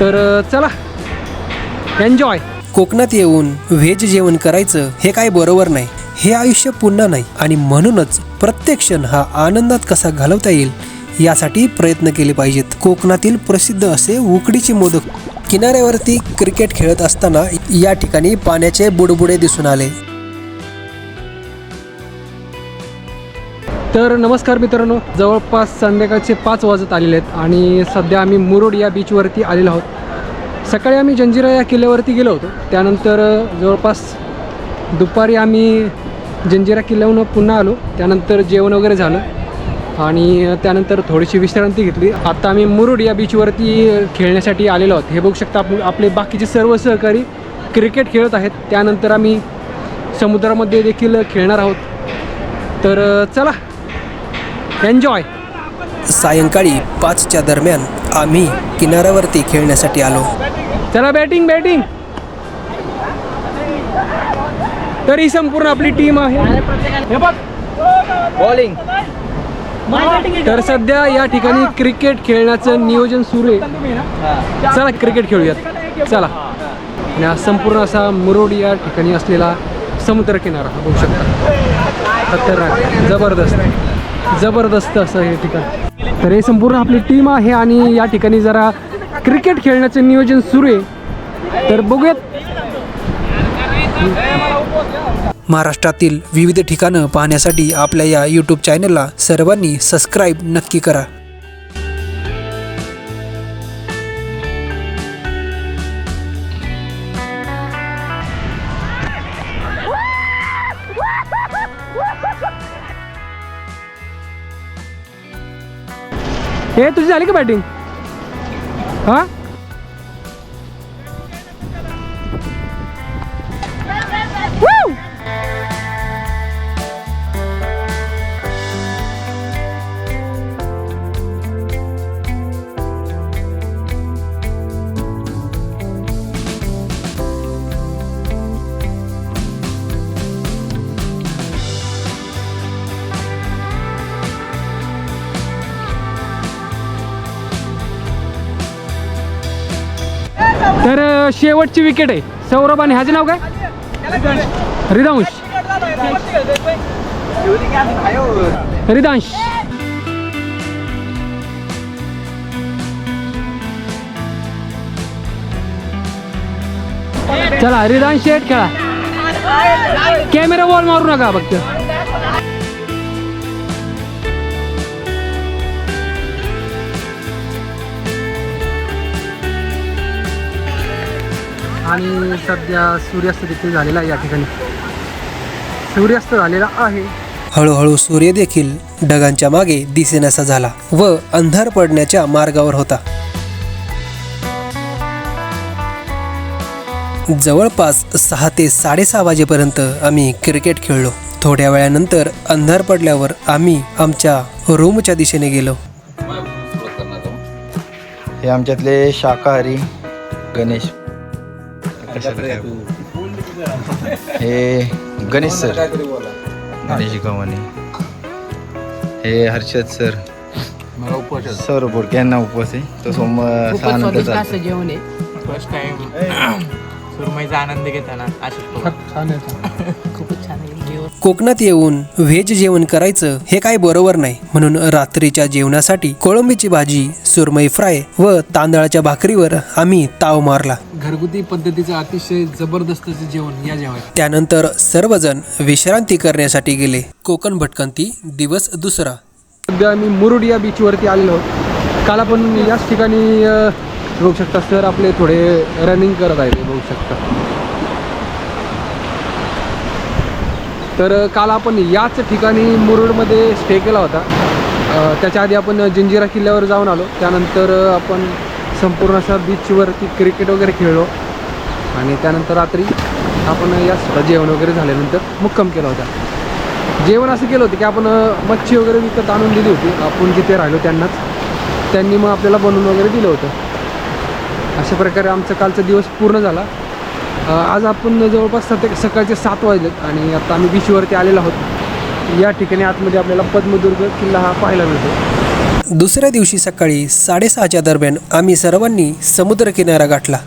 तर चला. एन्जॉय कोकणात येऊन व्हेज जेवण करायचं हे काय बरोबर नाही. हे आयुष्य पुन्हा नाही आणि म्हणूनच प्रत्येक क्षण हा आनंदात कसा घालवता येईल यासाठी प्रयत्न केले पाहिजेत. कोकणातील प्रसिद्ध असे उकडीचे मोदक किनाऱ्यावरती क्रिकेट खेळत असताना या ठिकाणी पाण्याचे बुडबुडे दिसून आले. तर नमस्कार मित्रांनो जवळपास संध्याकाळचे पाच वाजत आलेले आहेत आणि सध्या आम्ही मुरुड या बीचवरती आलेलो आहोत. सकाळी आम्ही जंजिरा या किल्ल्यावरती गेलो होतो. त्यानंतर जवळपास दुपारी आम्ही जंजिरा किल्ल्याहून पुन्हा आलो. त्यानंतर जेवण वगैरे झालं आणि त्यानंतर थोडीशी विश्रांती घेतली. आता आम्ही मुरुड या बीचवरती खेळण्यासाठी आलेलो आहोत. हे बघू शकता आप आपले बाकीचे सर्व सहकारी क्रिकेट खेळत आहेत. त्यानंतर आम्ही समुद्रामध्ये देखील खेळणार आहोत. तर चला एन्जॉय सायंकाळी पाचच्या दरम्यान आम्ही किनाऱ्यावरती खेळण्यासाठी आलो. चला बॅटिंग बॅटिंग तर ही संपूर्ण आपली टीम आहे. हे बघ. बॉलिंग तर सध्या या ठिकाणी क्रिकेट खेळण्याचं नियोजन सुरू आहे. चला क्रिकेट खेळूयात. चला. आणि हा संपूर्ण असा मुरुड या ठिकाणी असलेला समुद्रकिनारा बघू शकता. खतरनाक जबरदस्त. जबरदस्त असं हे ठिकाण. तर हे संपूर्ण आपली टीम आहे आणि या ठिकाणी जरा क्रिकेट खेळण्याचं नियोजन सुरू आहे. तर बघूयात. महाराष्ट्रातील विविध ठिकाणं पाहण्यासाठी आपल्या या यूट्यूब चॅनलला सर्वांनी सबस्क्राईब नक्की करा. हे तुझी झाली का बॅटिंग? हां? तर शेवटची विकेट आहे. सौरभ आणि ह्याचे नाव काय? रिदांश. रिदांश. चला रिदांश शेट खेळा. कॅमेरा बॉल मारू नका फक्त. आणि सध्या सूर्यास्त देखील झालेला आहे या ठिकाणी. सूर्यास्त झालेला आहे. हळूहळू सूर्य देखील ढगांच्या मागे दिसेनासा झाला व अंधार पडण्याच्या मार्गावर होता. जवळपास सहा ते साडेसहा वाजेपर्यंत आम्ही क्रिकेट खेळलो. थोड्या वेळानंतर अंधार पडल्यावर आम्ही आमच्या रूमच्या दिशेने गेलो. हे आमच्यातले शाकाहारी गणेश. हे गणेश सर. गणेश गव्हाणे हे हर्षद सर. सर बोडके यांना उपवास आहे. तो सोम सहा नंतर चालतो. जेवण आहे. फर्स्ट टाइम सुरमईचा आनंद घेताना अशोक छान आहे खूपच छान आहे. कोकणात येऊन व्हेज जेवण करायचं हे काय बरोबर नाही. म्हणून रात्रीच्या जेवणासाठी कोळंबीची भाजी सुरमई फ्राय व तांदळाच्या भाकरीवर आम्ही ताव मारला. घरगुती पद्धतीचं अतिशय जबरदस्त जेवण या जेवण त्यानंतर सर्वजण विश्रांती करण्यासाठी गेले. कोकण भटकंती दिवस दुसरा. सध्या आम्ही मुरुड या बीचवरती आलेलो आहोत. काल आपण याच ठिकाणी अ, बघू शकता सर आपले थोडे रनिंग करत आहेत हे बघू शकता. तर काल आपण याच ठिकाणी मुरुडमध्ये स्टे केला होता. त्याच्या आधी आपण जंजिरा किल्ल्यावर जाऊन आलो. त्यानंतर आपण संपूर्ण असा बीचवरती क्रिकेट वगैरे खेळलो. आणि त्यानंतर रात्री आपण या जेवण वगैरे झाल्यानंतर मुक्काम केला होता. जेवण असं केलं होतं की आपण मच्छी वगैरे विकत आणून दिली होती. आपण जिथे राहिलो त्यांनाच. त्यांनी मग आपल्याला बनवून वगैरे दिलं होतं. अशा प्रकारे आमचा कालचा दिवस पूर्ण झाला. आज आपण जवळपास सत सकाळचे सात वाजलेत आणि आता आम्ही बीचवरती आलेलो आहोत. या ठिकाणी आतमध्ये आपल्याला पद्मदुर्ग किल्ला हा पाहायला मिळतो. दुसऱ्या दिवशी सकाळी साडेसहाच्या दरम्यान आम्ही सर्वांनी समुद्रकिनारा गाठला.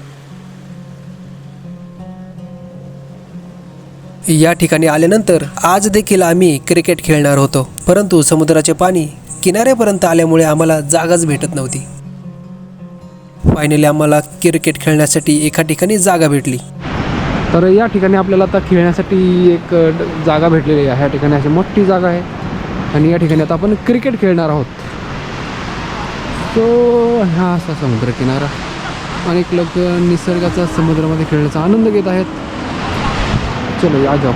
या ठिकाणी आल्यानंतर आज देखील आम्ही क्रिकेट खेळणार होतो परंतु समुद्राचे पाणी किनाऱ्यापर्यंत आल्यामुळे आम्हाला जागाच भेटत नव्हती. फायनली आम्हाला क्रिकेट खेळण्यासाठी एका ठिकाणी जागा भेटली. तर या ठिकाणी आपल्याला आता खेळण्यासाठी एक जागा भेटलेली आहे. ह्या ठिकाणी अशी मोठी जागा आहे. आणि या ठिकाणी आता आपण क्रिकेट खेळणार आहोत. तो हा असा समुद्र किनारा अनेक लोक निसर्गाचा समुद्रामध्ये खेळण्याचा आनंद घेत आहेत. चलो या जाओ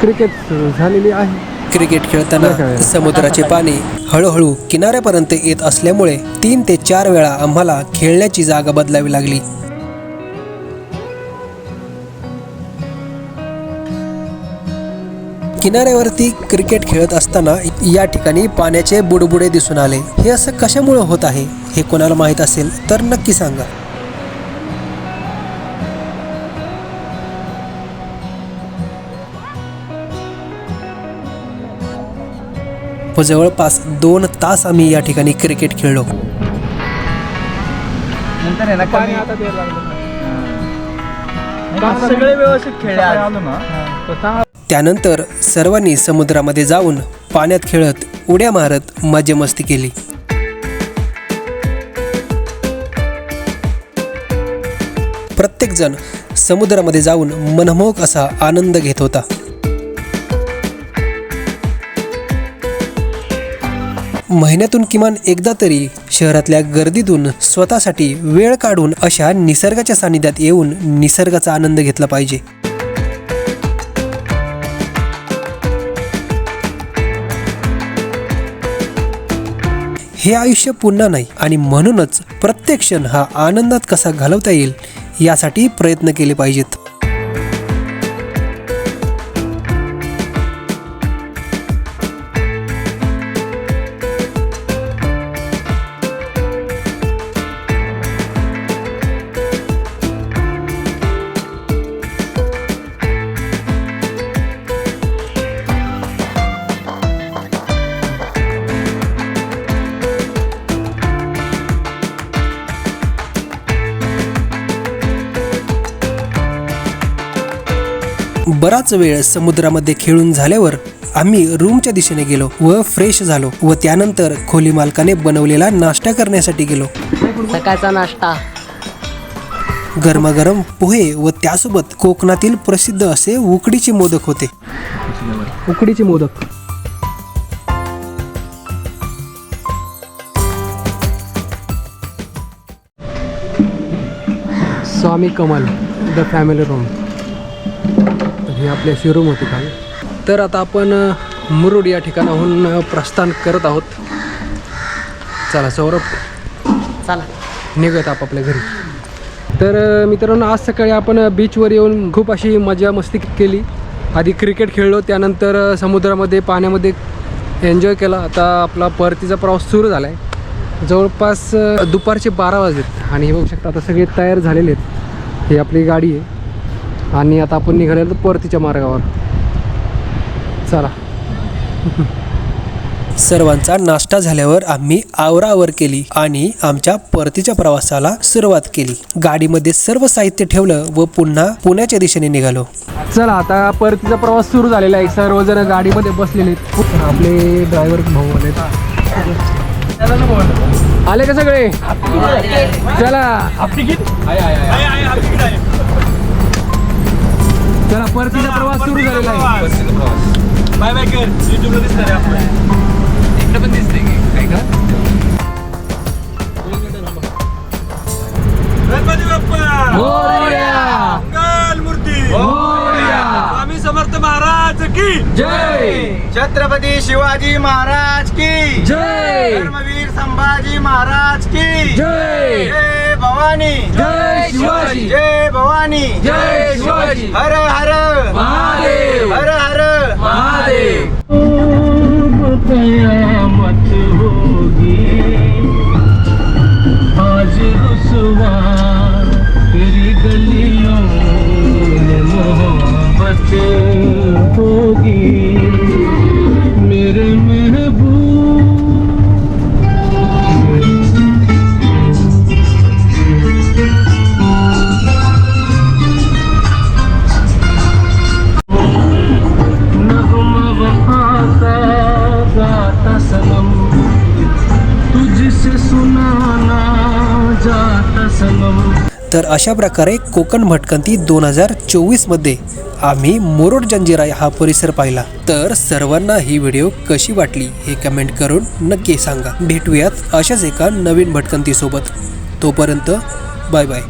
क्रिकेट झालेली आहे. क्रिकेट खेळताना समुद्राचे पाणी हळूहळू किनाऱ्यापर्यंत येत असल्यामुळे तीन ते चार वेळा आम्हाला खेळण्याची जागा बदलावी लागली. किनाऱ्यावरती क्रिकेट खेळत असताना या ठिकाणी पाण्याचे बुडबुडे दिसून आले. हे असं कशामुळे होत आहे हे कोणाला माहीत असेल तर नक्की सांगा. व जवळपास दोन तास आम्ही या ठिकाणी क्रिकेट खेळलो. नंतर आहे ना कमी सगळे व्यवस्थित खेळले आलो ना. त्यानंतर सर्वांनी समुद्रामध्ये जाऊन पाण्यात खेळत उड्या मारत मजा मस्ती केली. प्रत्येकजण समुद्रामध्ये जाऊन मनमोहक असा आनंद घेत होता. महिन्यातून किमान एकदा तरी शहरातल्या गर्दीतून स्वतःसाठी वेळ काढून अशा निसर्गाच्या सानिध्यात येऊन निसर्गाचा आनंद घेतला पाहिजे. हे आयुष्य पुन्हा नाही आणि म्हणूनच प्रत्येक क्षण हा आनंदात कसा घालवता येईल यासाठी प्रयत्न केले पाहिजेत. बराच वेळ समुद्रामध्ये खेळून झाल्यावर आम्ही रूमच्या दिशेने गेलो व फ्रेश झालो व त्यानंतर खोली मालकाने बनवलेला नाश्ता करण्यासाठी गेलो. सकाळचा नाश्ता. गरमागरम पोहे व त्यासोबत कोकणातील प्रसिद्ध असे उकडीचे मोदक होते. उकडीचे modak. Swami Kamal the family room. ही आपली अशी रूम होती खाली तर आता आपण मुरुड या ठिकाणाहून प्रस्थान करत आहोत. चला सौरभ. चला. निघत आपापल्या घरी. तर मित्रांनो आज सकाळी आपण बीचवर येऊन खूप अशी मजा मस्ती केली. आधी क्रिकेट खेळलो त्यानंतर समुद्रामध्ये पाण्यामध्ये एन्जॉय केला. आता आपला परतीचा प्रवास सुरू झाला आहे जवळपास दुपारचे बारा वाजलेत. आणि हे बघू शकता आता सगळे तयार झालेले आहेत. ही आपली गाडी आहे. आणि आता आपण निघालेलो परतीच्या मार्गावर चला सर्वांचा नाश्ता झाल्यावर आम्ही आवरावर केली आणि आमच्या परतीच्या प्रवासाला सुरुवात केली गाडीमध्ये सर्व साहित्य ठेवलं व पुन्हा पुण्याच्या दिशेने निघालो चला आता परतीचा प्रवास सुरू झालेला आहे सर्वजण गाडीमध्ये बसलेले आपले ड्रायव्हर भाऊ आले आले का सगळे चला चला परतीचा प्रवास सुरू झालेला आहे. मोरया! मोरया! स्वामी समर्थ महाराज की! जय! छत्रपती शिवाजी महाराज की! जय! धर्मवीर संभाजी महाराज की! जय! जय भवानी! जय शिवाजी! जय भवानी! जय शिवाजी! हर तर अशा प्रकारे कोकण भटकंती दोन हजार चोवीसमध्ये आम्ही मुरुड जंजिरा हा परिसर पाहिला. तर सर्वांना ही व्हिडिओ कशी वाटली हे कमेंट करून नक्की सांगा. भेटूयात अशाच एका नवीन भटकंतीसोबत. तोपर्यंत बाय बाय.